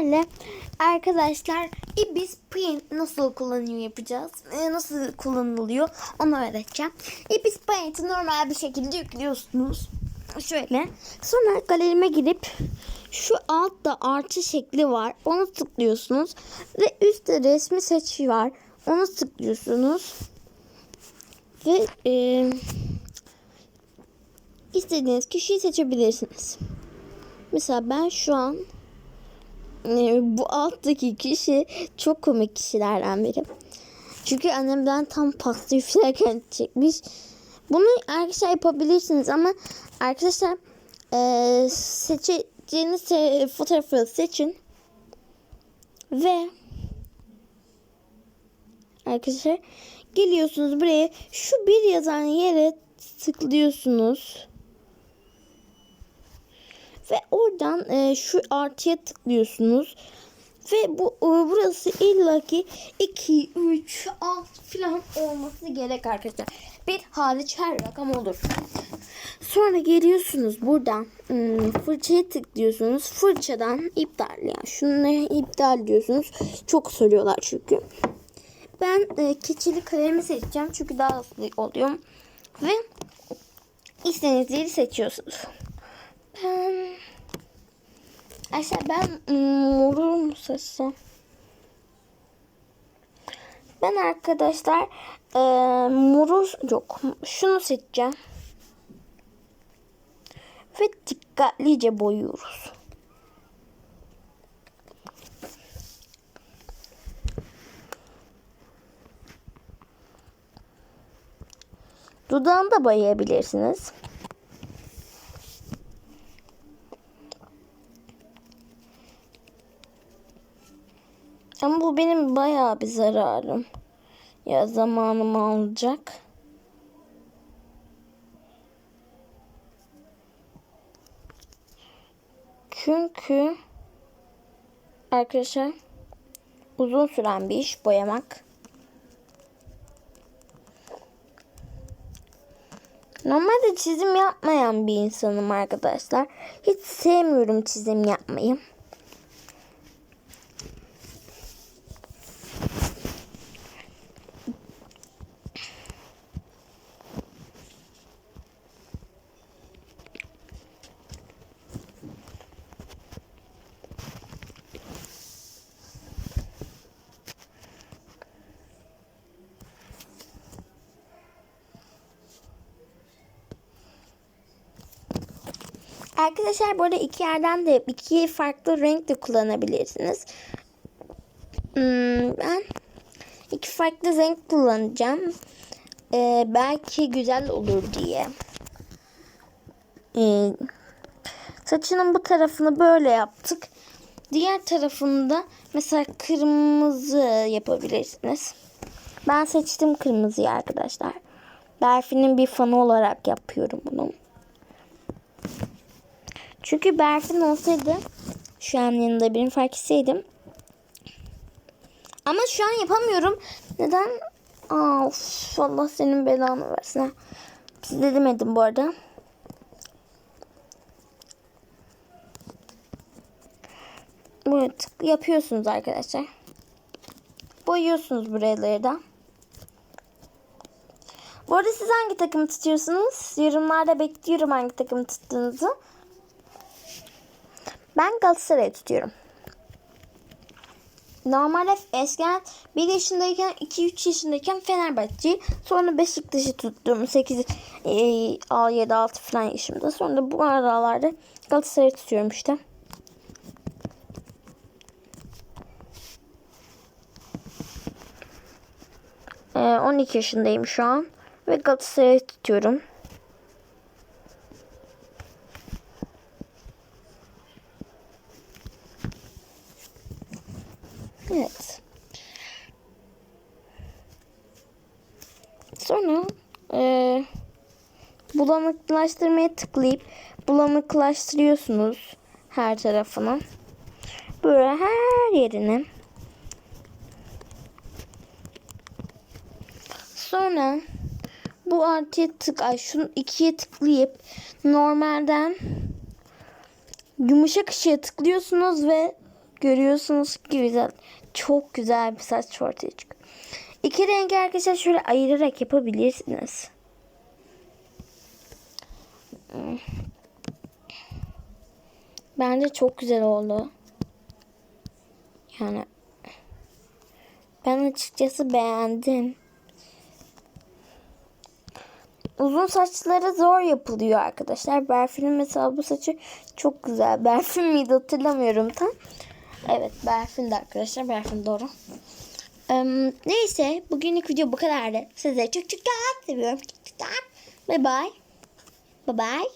sizlerle arkadaşlar ibis paint nasıl kullanıyor yapacağız. Ee, nasıl kullanılıyor onu öğreteceğim. ibis paint'i normal bir şekilde yüklüyorsunuz. Şöyle. Sonra galerime girip şu altta artı şekli var. Onu tıklıyorsunuz. Ve üstte resmi seçi var. Onu tıklıyorsunuz. Ve e, istediğiniz kişiyi seçebilirsiniz. Mesela ben şu an bu alttaki kişi çok komik kişilerden biri. Çünkü annemden tam pasta üflerken çekmiş. Bunu arkadaşlar yapabilirsiniz ama arkadaşlar e, seçeceğiniz se- fotoğrafı seçin ve arkadaşlar geliyorsunuz buraya şu bir yazan yere tıklıyorsunuz. Ve oradan e, şu artıya tıklıyorsunuz. Ve bu e, burası illaki 2, 3, 6 falan olması gerek arkadaşlar. Bir hariç her rakam olur. Sonra geliyorsunuz buradan hmm, fırçaya tıklıyorsunuz. Fırçadan iptal ya. Şunu iptal diyorsunuz. Çok soruyorlar çünkü. Ben e, keçeli kalemi seçeceğim çünkü daha hızlı oluyor. Ve istediğiniz yeri seçiyorsunuz. Ben Ayşe ben moru mu seçsem? Ben arkadaşlar e, moru yok. Şunu seçeceğim. Ve dikkatlice boyuyoruz. Dudağını da boyayabilirsiniz. Ama bu benim bayağı bir zararım. Ya zamanımı alacak. Çünkü arkadaşlar uzun süren bir iş boyamak. Normalde çizim yapmayan bir insanım arkadaşlar. Hiç sevmiyorum çizim yapmayı. Arkadaşlar burada iki yerden de iki farklı renk de kullanabilirsiniz. Hmm, ben iki farklı renk kullanacağım. Ee, belki güzel olur diye. Ee, saçının bu tarafını böyle yaptık. Diğer tarafını da mesela kırmızı yapabilirsiniz. Ben seçtim kırmızıyı arkadaşlar. Berfin'in bir fanı olarak yapıyorum bunu. Çünkü Berfin olsaydı şu an yanında birini fark etseydim. Ama şu an yapamıyorum. Neden? Aa, of, Allah senin belanı versin. ha. Size demedim bu arada. Tık yapıyorsunuz arkadaşlar. Boyuyorsunuz buraları da. Bu arada siz hangi takım tutuyorsunuz? Yorumlarda bekliyorum hangi takım tuttuğunuzu. Ben Galatasaray'ı tutuyorum. Normalde eskiden 1 yaşındayken 2-3 yaşındayken Fenerbahçe'yi sonra Beşiktaş'ı tuttum 8 e, 7 6 falan yaşımda. Sonra da bu aralarda Galatasaray'ı tutuyorum işte. E, 12 yaşındayım şu an ve Galatasaray'ı tutuyorum. Evet. Sonra e, bulanıklaştırmaya tıklayıp bulanıklaştırıyorsunuz her tarafını. Böyle her yerini. Sonra bu artıya tık, ay şunu ikiye tıklayıp normalden yumuşak ışığa tıklıyorsunuz ve Görüyorsunuz ki güzel. Çok güzel bir saç ortaya çıkıyor. İki rengi arkadaşlar şöyle ayırarak yapabilirsiniz. Bence çok güzel oldu. Yani ben açıkçası beğendim. Uzun saçları zor yapılıyor arkadaşlar. Berfin'in mesela bu saçı çok güzel. Berfin miydi hatırlamıyorum tam. Evet Berfin de arkadaşlar. Berfin doğru. Em, neyse bugünlük video bu kadardı. Size çok çok çok seviyorum. Bye bye. Bye bye.